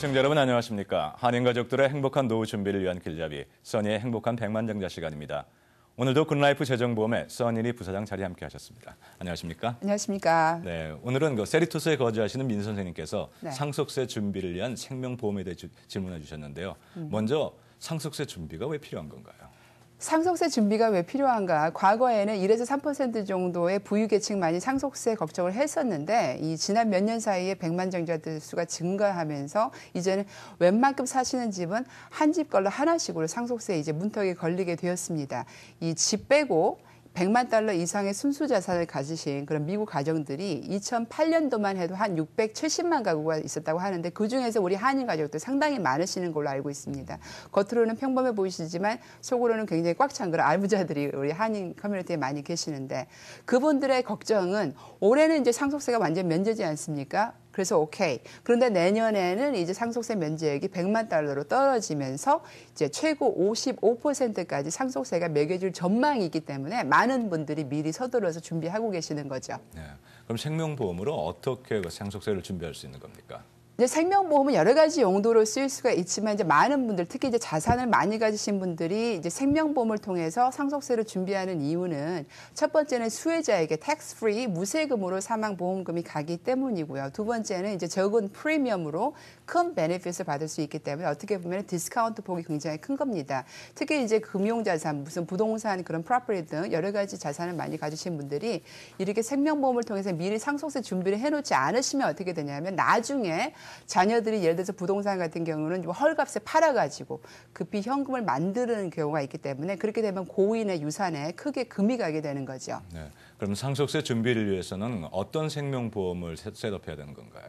시청자 여러분 안녕하십니까. 한인 가족들의 행복한 노후 준비를 위한 길잡이 써니의 행복한 백만장자 시간입니다. 오늘도 굿라이프 재정보험의 써니리 부사장 자리 함께 하셨습니다. 안녕하십니까? 안녕하십니까. 네, 오늘은 그 세리토스에 거주하시는 민 선생님께서 네. 상속세 준비를 위한 생명보험에 대해 주- 질문해 주셨는데요. 음. 먼저 상속세 준비가 왜 필요한 건가요? 상속세 준비가 왜 필요한가? 과거에는 1에서 3% 정도의 부유계층만이 상속세 걱정을 했었는데 이 지난 몇 년 사이에 백만장자들 수가 증가하면서 이제는 웬만큼 사시는 집은 한 집 걸로 하나씩으로 상속세 이제 문턱에 걸리게 되었습니다. 이 집 빼고 100만 달러 이상의 순수 자산을 가지신 그런 미국 가정들이 2008년도만 해도 한 670만 가구가 있었다고 하는데 그 중에서 우리 한인 가족들 상당히 많으시는 걸로 알고 있습니다. 겉으로는 평범해 보이시지만 속으로는 굉장히 꽉 찬 그런 알부자들이 우리 한인 커뮤니티에 많이 계시는데 그분들의 걱정은 올해는 이제 상속세가 완전 면제지 않습니까? 그래서 오케이. 그런데 내년에는 이제 상속세 면제액이 100만 달러로 떨어지면서 이제 최고 55%까지 상속세가 매겨질 전망이 있기 때문에 많은 분들이 미리 서둘러서 준비하고 계시는 거죠. 네, 그럼 생명보험으로 어떻게 그 상속세를 준비할 수 있는 겁니까? 이제 생명보험은 여러 가지 용도로 쓰일 수가 있지만 이제 많은 분들 특히 이제 자산을 많이 가지신 분들이 이제 생명보험을 통해서 상속세를 준비하는 이유는 첫 번째는 수혜자에게 텍스 프리 무세금으로 사망 보험금이 가기 때문이고요. 두 번째는 이제 적은 프리미엄으로 큰 베네핏을 받을 수 있기 때문에 어떻게 보면 디스카운트 폭이 굉장히 큰 겁니다. 특히 이제 금융자산, 무슨 부동산 그런 프로퍼티 등 여러 가지 자산을 많이 가지신 분들이 이렇게 생명보험을 통해서 미리 상속세 준비를 해놓지 않으시면 어떻게 되냐면 나중에 자녀들이 예를 들어서 부동산 같은 경우는 좀 헐값에 팔아가지고 급히 현금을 만드는 경우가 있기 때문에 그렇게 되면 고인의 유산에 크게 금이 가게 되는 거죠. 네, 그럼 상속세 준비를 위해서는 어떤 생명보험을 셋- 셋업해야 되는 건가요?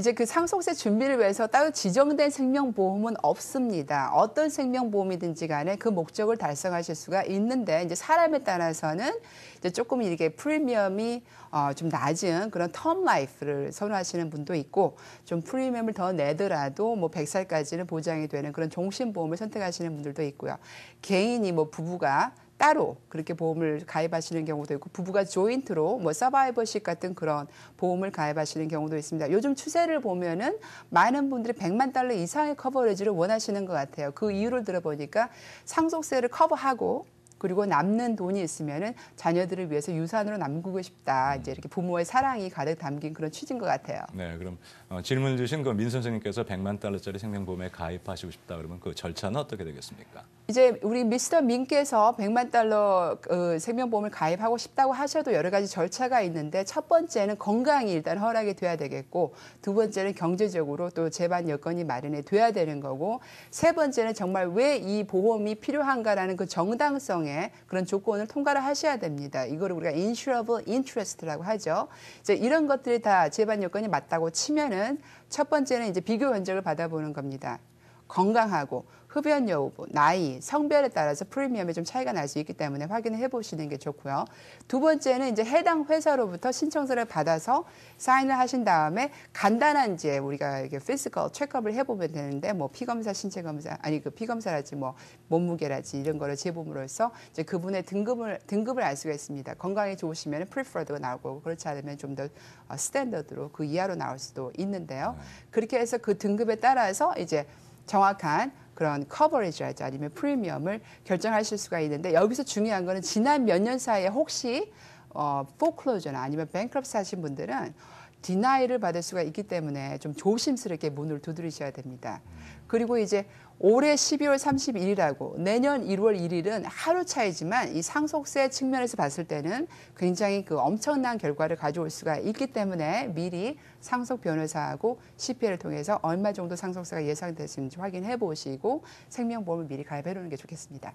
이제 그 상속세 준비를 위해서 따로 지정된 생명보험은 없습니다. 어떤 생명보험이든지 간에 그 목적을 달성하실 수가 있는데 이제 사람에 따라서는 이제 조금 이렇게 프리미엄이 어, 좀 낮은 그런 텀 라이프를 선호하시는 분도 있고 좀 프리미엄을 더 내더라도 뭐 100살까지는 보장이 되는 그런 종신보험을 선택하시는 분들도 있고요. 개인이 뭐 부부가 따로 그렇게 보험을 가입하시는 경우도 있고 부부가 조인트로 뭐 서바이버십 같은 그런 보험을 가입하시는 경우도 있습니다. 요즘 추세를 보면은 많은 분들이 100만 달러 이상의 커버리지를 원하시는 것 같아요. 그 이유를 들어보니까 상속세를 커버하고 그리고 남는 돈이 있으면은 자녀들을 위해서 유산으로 남기고 싶다. 이제 이렇게 부모의 사랑이 가득 담긴 그런 취지인 것 같아요. 네, 그럼 어, 질문 주신 그 민 선생님께서 100만 달러짜리 생명보험에 가입하시고 싶다 그러면 그 절차는 어떻게 되겠습니까? 이제 우리 미스터 민께서 100만 달러 어, 생명보험을 가입하고 싶다고 하셔도 여러 가지 절차가 있는데 첫 번째는 건강이 일단 허락이 돼야 되겠고 두 번째는 경제적으로 또 재반 여건이 마련이 돼야 되는 거고 세 번째는 정말 왜 이 보험이 필요한가라는 그 정당성 의 그런 조건을 통과를 하셔야 됩니다. 이거를 우리가 insurable interest라고 하죠. 이제 이런 것들이 다 재반 여건이 맞다고 치면은 첫 번째는 이제 비교 견적을 받아보는 겁니다. 건강하고 흡연 여부, 나이, 성별에 따라서 프리미엄에 좀 차이가 날 수 있기 때문에 확인해 보시는 게 좋고요. 두 번째는 이제 해당 회사로부터 신청서를 받아서 사인을 하신 다음에 간단한 이제 우리가 이게 피지컬 체크업을 해보면 되는데 뭐 피검사, 신체 검사 아니 그 피검사라지 뭐 몸무게라지 이런 거를 재봄으로써 이제 그분의 등급을 등급을 알 수가 있습니다. 건강이 좋으시면 프리퍼드가 나올 거고 그렇지 않으면 좀 더 스탠더드로 그 이하로 나올 수도 있는데요. 그렇게 해서 그 등급에 따라서 이제 정확한 그런 커버리지랄지 아니면 프리미엄을 결정하실 수가 있는데 여기서 중요한 거는 지난 몇 년 사이에 혹시 어, 포클로저나 아니면 뱅크럽스 하신 분들은 디나이를 받을 수가 있기 때문에 좀 조심스럽게 문을 두드리셔야 됩니다. 그리고 이제 올해 12월 31일하고 내년 1월 1일은 하루 차이지만 이 상속세 측면에서 봤을 때는 굉장히 그 엄청난 결과를 가져올 수가 있기 때문에 미리 상속 변호사하고 CPA를 통해서 얼마 정도 상속세가 예상되시는지 확인해 보시고 생명보험을 미리 가입해 놓는 게 좋겠습니다.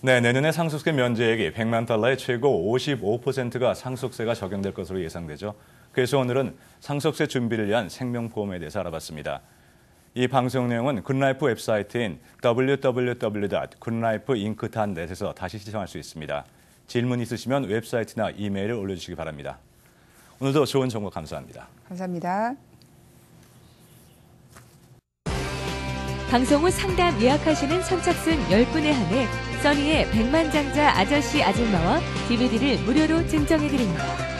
네, 내년에 상속세 면제액이 100만 달러의 최고 55%가 상속세가 적용될 것으로 예상되죠. 그래서 오늘은 상속세 준비를 위한 생명보험에 대해서 알아봤습니다. 이 방송 내용은 굿라이프 웹사이트인 www.goodlifeinc.net에서 다시 시청할 수 있습니다. 질문 있으시면 웹사이트나 이메일을 올려주시기 바랍니다. 오늘도 좋은 정보 감사합니다. 감사합니다. 방송 후 상담 예약하시는 선착순 10분에 한해 써니의 백만장자 아저씨 아줌마와 DVD를 무료로 증정해드립니다.